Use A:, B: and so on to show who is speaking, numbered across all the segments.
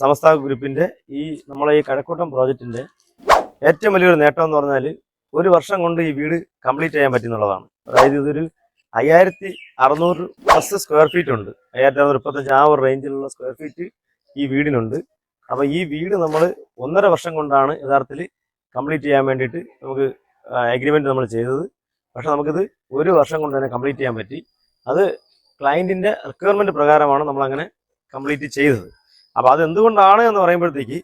A: സമസ്ത ഗ്രൂപ്പിന്റെ ഈ നമ്മളെ ഈ കഴക്കൂട്ടം പ്രോജക്റ്റിന്റെ ഏറ്റവും വലിയൊരു നേട്ടം എന്ന് പറഞ്ഞാൽ ഒരു വർഷം കൊണ്ട് ഈ വീട് കംപ്ലീറ്റ് ചെയ്യാൻ പറ്റുന്നുള്ളതാണ് അതായത് ഇതൊരു അയ്യായിരത്തി അറുന്നൂറ് പ്ലസ് സ്ക്വയർ ഫീറ്റ് ഉണ്ട്. അയ്യായിരത്തി അറുന്നൂറ് മുപ്പത്തഞ്ച് ആ ഒരു റേഞ്ചിലുള്ള സ്ക്വയർ ഫീറ്റ് ഈ വീടിനുണ്ട്. അപ്പൊ ഈ വീട് നമ്മൾ ഒന്നര വർഷം കൊണ്ടാണ് യഥാർത്ഥത്തിൽ കംപ്ലീറ്റ് ചെയ്യാൻ വേണ്ടിയിട്ട് നമുക്ക് അഗ്രിമെന്റ് നമ്മൾ ചെയ്തത്. പക്ഷെ നമുക്കിത് ഒരു വർഷം കൊണ്ട് തന്നെ കംപ്ലീറ്റ് ചെയ്യാൻ പറ്റി. അത് ക്ലയന്റിന്റെ റിക്വയർമെന്റ് പ്രകാരമാണ് നമ്മൾ അങ്ങനെ കംപ്ലീറ്റ് ചെയ്തത്. അപ്പൊ അത് എന്തുകൊണ്ടാണ് എന്ന് പറയുമ്പോഴത്തേക്ക്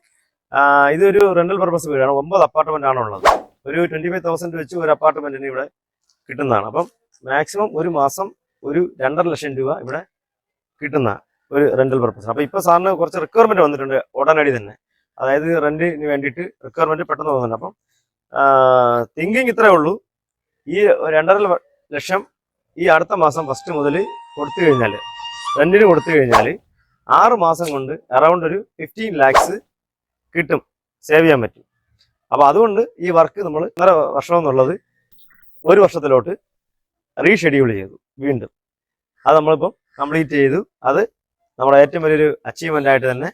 A: ഇതൊരു റെന്റൽ പർപ്പസ് വീടാണ്. ഒമ്പത് അപ്പാർട്ട്മെന്റ് ആണ് ഉള്ളത്. ഒരു ട്വന്റി ഫൈവ് തൗസൻഡ് വെച്ച് ഒരു അപ്പാർട്ട്മെന്റിന് ഇവിടെ കിട്ടുന്നതാണ്. അപ്പം മാക്സിമം ഒരു മാസം ഒരു രണ്ടര ലക്ഷം രൂപ ഇവിടെ കിട്ടുന്ന ഒരു റെന്റൽ പർപ്പസ് അപ്പൊ ഇപ്പൊ സാറിന് കുറച്ച് റിക്വയർമെന്റ് വന്നിട്ടുണ്ട് ഉടനടി തന്നെ. അതായത് റെന്റിന് വേണ്ടിയിട്ട് റിക്വയർമെന്റ് പെട്ടെന്ന് വന്നിട്ടുണ്ട്. അപ്പം തിങ്കിങ് ഇത്രേ ഉള്ളൂ. ഈ രണ്ടര ലക്ഷം ഈ അടുത്ത മാസം ഫസ്റ്റ് മുതൽ കൊടുത്തു കഴിഞ്ഞാൽ റെന്റിന് കൊടുത്തു കഴിഞ്ഞാൽ ആറ് മാസം കൊണ്ട് അറൗണ്ട് ഒരു ഫിഫ്റ്റീൻ ലാക്സ് കിട്ടും. സേവ് ചെയ്യാൻ പറ്റും. അപ്പോൾ അതുകൊണ്ട് ഈ വർക്ക് നമ്മൾ ഇന്നര വർഷം എന്നുള്ളത് ഒരു വർഷത്തിലോട്ട് റീഷെഡ്യൂൾ ചെയ്തു വീണ്ടും. അത് നമ്മളിപ്പം കംപ്ലീറ്റ് ചെയ്തു. അത് നമ്മുടെ ഏറ്റവും വലിയൊരു അച്ചീവ്മെന്റ് ആയിട്ട് തന്നെ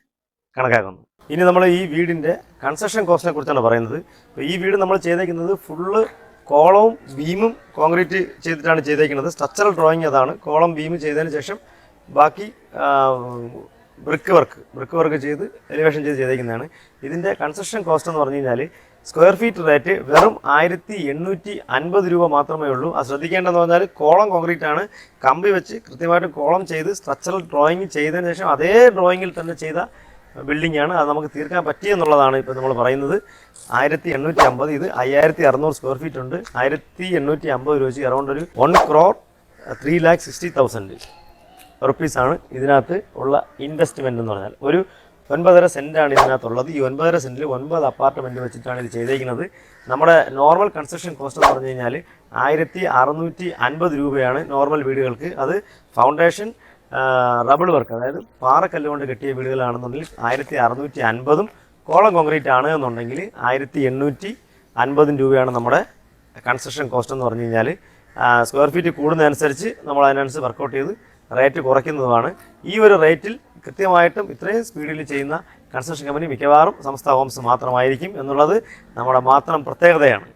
A: കണക്കാക്കുന്നു. ഇനി നമ്മൾ ഈ വീടിന്റെ കൺസ്ട്രക്ഷൻ കോസ്റ്റിനെ കുറിച്ചാണ് പറയുന്നത്. ഇപ്പോൾ ഈ വീട് നമ്മൾ ചെയ്തേക്കുന്നത് ഫുള്ള് കോളവും ബീമും കോൺക്രീറ്റ് ചെയ്തിട്ടാണ് ചെയ്തേക്കുന്നത്. സ്ട്രക്ചറൽ ഡ്രോയിങ് അതാണ്. കോളം ബീം ചെയ്തതിന് ശേഷം ബാക്കി ബ്രിക്ക് വർക്ക് ബ്രിക്ക് വർക്ക് ചെയ്ത് എലിവേഷൻ ചെയ്ത് ചെയ്തേക്കുന്നതാണ്. ഇതിന്റെ കൺസ്ട്രക്ഷൻ കോസ്റ്റ് എന്ന് പറഞ്ഞു കഴിഞ്ഞാൽ സ്ക്വയർ ഫീറ്റ് റേറ്റ് വെറും ആയിരത്തി എണ്ണൂറ്റി അൻപത് രൂപ മാത്രമേ ഉള്ളൂ. അത് ശ്രദ്ധിക്കേണ്ടതെന്ന് പറഞ്ഞാൽ കോളം കോൺക്രീറ്റ് ആണ്. കമ്പി വെച്ച് കൃത്യമായിട്ട് കോളം ചെയ്ത് സ്ട്രക്ചറൽ ഡ്രോയിങ് ചെയ്തതിന് ശേഷം അതേ ഡ്രോയിങ്ങിൽ തന്നെ ചെയ്ത ബിൽഡിംഗ് ആണ്. അത് നമുക്ക് തീർക്കാൻ പറ്റിയെന്നുള്ളതാണ് ഇപ്പോൾ നമ്മൾ പറയുന്നത്. ആയിരത്തി എണ്ണൂറ്റി അമ്പത് ഇത് അയ്യായിരത്തി അറുന്നൂറ് സ്ക്വയർ ഫീറ്റ് ഉണ്ട്. ആയിരത്തി എണ്ണൂറ്റി അമ്പത് രൂപ വെച്ച് അറൗണ്ട് ഒരു one crore three lakh sixty thousand റുപ്പീസാണ് ഇതിനകത്ത് ഉള്ള ഇൻവെസ്റ്റ്മെന്റ് എന്ന് പറഞ്ഞാൽ ഒരു ഒൻപതര സെന്റാണ് ഇതിനകത്തുള്ളത്. ഈ ഒൻപതര സെന്റിൽ ഒൻപത് അപ്പാർട്ട്മെന്റ് വെച്ചിട്ടാണ് ഇത് ചെയ്തേക്കുന്നത്. നമ്മുടെ നോർമൽ കൺസ്ട്രക്ഷൻ കോസ്റ്റ് എന്ന് പറഞ്ഞു കഴിഞ്ഞാൽ ആയിരത്തി അറുന്നൂറ്റി അൻപത് രൂപയാണ് നോർമൽ വീടുകൾക്ക്. അത് ഫൗണ്ടേഷൻ റബിൾ വർക്ക് അതായത് പാറക്കല്ല് കൊണ്ട് കെട്ടിയ വീടുകളാണെന്നുണ്ടെങ്കിൽ ആയിരത്തി അറുന്നൂറ്റി അൻപതും കോളം കോൺക്രീറ്റ് ആണ് എന്നുണ്ടെങ്കിൽ ആയിരത്തി എണ്ണൂറ്റി അൻപതും രൂപയാണ് നമ്മുടെ കൺസ്ട്രക്ഷൻ കോസ്റ്റ് എന്ന് പറഞ്ഞു കഴിഞ്ഞാൽ സ്ക്വയർ ഫീറ്റ് കൂടുന്നതനുസരിച്ച് നമ്മൾ അതിനനുസരിച്ച് വർക്കൗട്ട് ചെയ്ത് റേറ്റ് കുറയ്ക്കുന്നതുമാണ് ഈ ഒരു റേറ്റിൽ കൃത്യമായിട്ടും ഇത്രയും സ്പീഡിൽ ചെയ്യുന്ന കൺസ്ട്രക്ഷൻ കമ്പനി മിക്കവാറും സംസ്ഥ ഹോംസ് മാത്രമായിരിക്കും എന്നുള്ളത് നമ്മുടെ മാത്രം പ്രത്യേകതയാണ്.